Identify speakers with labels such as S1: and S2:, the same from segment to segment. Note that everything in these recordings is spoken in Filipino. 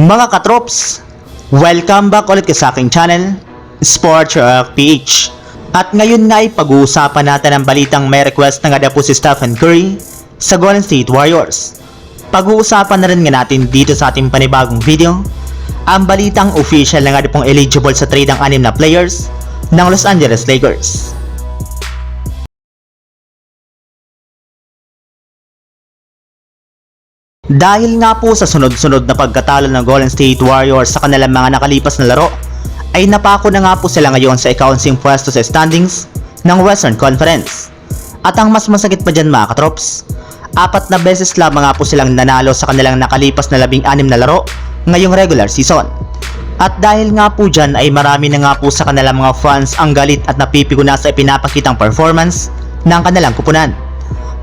S1: Mga katrops, welcome back ulit sa aking channel, Sports Rock PH. At ngayon na ay pag-uusapan natin ang balitang may request na nga po si Stephen Curry sa Golden State Warriors. Pag-uusapan na rin nga natin dito sa ating panibagong video, ang balitang official na nga pong eligible sa trade ang anim na players ng Los Angeles Lakers. Dahil nga po sa sunod-sunod na pagkatalo ng Golden State Warriors sa kanilang mga nakalipas na laro, ay napako na nga po sila ngayon sa ikawansing pwesto sa standings ng Western Conference. At ang mas masakit pa dyan mga katrops, apat na beses lamang nga po silang nanalo sa kanilang nakalipas na labing anim na laro ngayong regular season. At dahil nga po dyan ay marami na nga po sa kanilang mga fans ang galit at napipigo na sa ipinapakitang performance ng kanilang kupunan.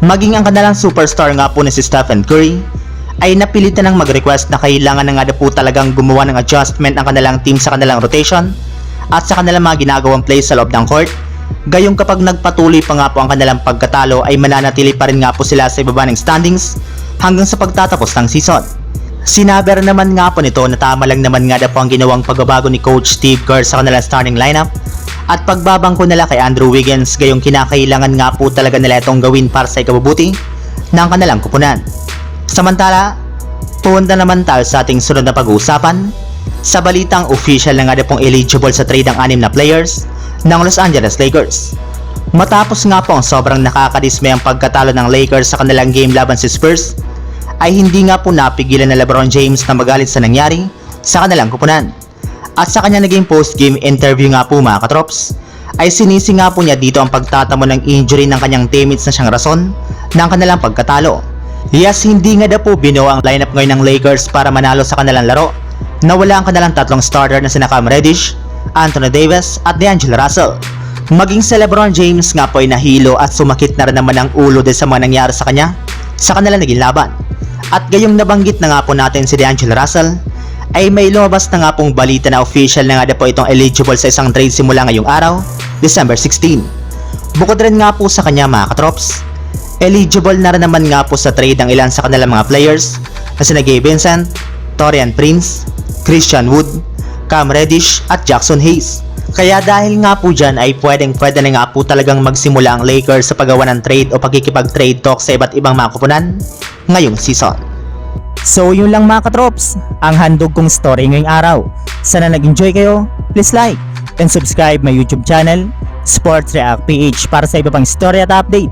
S1: Maging ang kanilang superstar nga po na si Stephen Curry ay napilitan ng mag-request na kailangan na nga po talagang gumawa ng adjustment ang kanilang team sa kanilang rotation at sa kanilang mga ginagawang plays sa loob ng court. Gayong kapag nagpatuloy pa nga po ang kanilang pagkatalo ay mananatili pa rin nga po sila sa ibaba ng standings hanggang sa pagtatapos ng season. Sinabi naman nga po nito na tama lang naman nga daw po ang ginawang pagbabago ni Coach Steve Kerr sa kanilang starting lineup at pagbabangko nila kay Andrew Wiggins gayong kinakailangan nga po talaga nila itong gawin para sa ikabubuti ng kanilang kupunan. Samantala, punta naman tayo sa ating sunod na pag-uusapan sa balitang official na nga daw pong eligible sa trade ang anim na players ng Los Angeles Lakers. Matapos nga po ang sobrang nakakadismay ang pagkatalo ng Lakers sa kanilang game laban si Spurs, ay hindi nga po napigilan na Lebron James na magalit sa nangyari sa kanilang kupunan. At sa kanya naging post-game interview nga po mga katrops, ay sinisi nga po niya dito ang pagtatamo ng injury ng kanyang teammates na siyang rason ng kanilang pagkatalo. Yes, hindi nga daw po binuo ang lineup ngayon ng Lakers para manalo sa kanilang laro. Nawala ang kanilang tatlong starter na sina Cam Reddish, Anthony Davis at DeAngelo Russell. Maging si Lebron James nga po ay nahilo at sumakit na rin naman ang ulo din sa mga nangyari sa kanya sa kanilang naging laban. At gayong nabanggit na nga po natin si DeAngelo Russell, ay may lumabas na nga pong balita na official na nga daw po itong eligible sa isang trade simula ngayong araw, December 16. Bukod rin nga po sa kanya mga katrops, eligible na rin naman nga po sa trade ang ilan sa kanilang mga players na sina Gabe Vincent, Torian Prince, Christian Wood, Cam Reddish at Jackson Hayes. Kaya dahil nga po dyan ay pwedeng pwede na nga po talagang magsimula ang Lakers sa paggawa ng trade o pagkikipag-trade talk sa iba't ibang mga kupunan ngayong season. So yun lang mga katrops, ang handog kong story ngayong araw. Sana nag-enjoy kayo, please like and subscribe my YouTube channel, Sports React PH para sa iba pang story at update